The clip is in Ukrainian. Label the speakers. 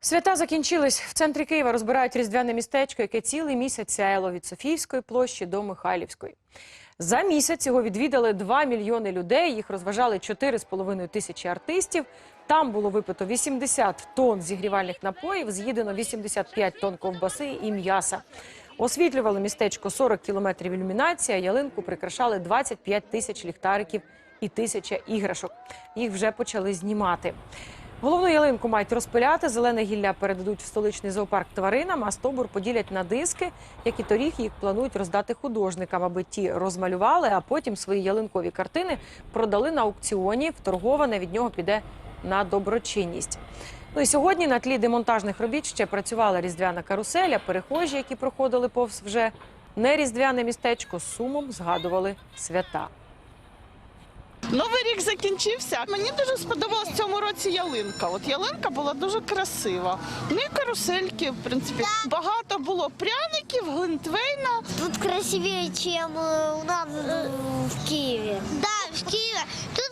Speaker 1: Свята закінчились. В центрі Києва розбирають різдвяне містечко, яке цілий місяць сяяло від Софіївської площі до Михайлівської. За місяць його відвідали 2 мільйони людей. Їх розважали 4,5 тисячі артистів. Там було випито 80 тонн зігрівальних напоїв, з'їдено 85 тонн ковбаси і м'яса. Освітлювали містечко 40 кілометрів ілюмінації, а ялинку прикрашали 25 тисяч ліхтариків і тисяча іграшок. Їх вже почали знімати. Головну ялинку мають розпиляти, зелене гілля передадуть в столичний зоопарк тваринам, а стовбур поділять на диски, як і торік їх планують роздати художникам, аби ті розмалювали, а потім свої ялинкові картини продали на аукціоні. Вторговане від нього піде на доброчинність. Ну і сьогодні на тлі демонтажних робіт ще працювала різдвяна карусель, а перехожі, які проходили повз вже не різдвяне містечко, з сумом згадували свята.
Speaker 2: Новий рік закінчився. Мені дуже сподобалась в цьому році ялинка. От ялинка була дуже красива. Ну і карусельки, в принципі, багато було пряників, глинтвейна.
Speaker 3: Тут красивіше, чем э, у нас в в Так, Да, в Києві. Тут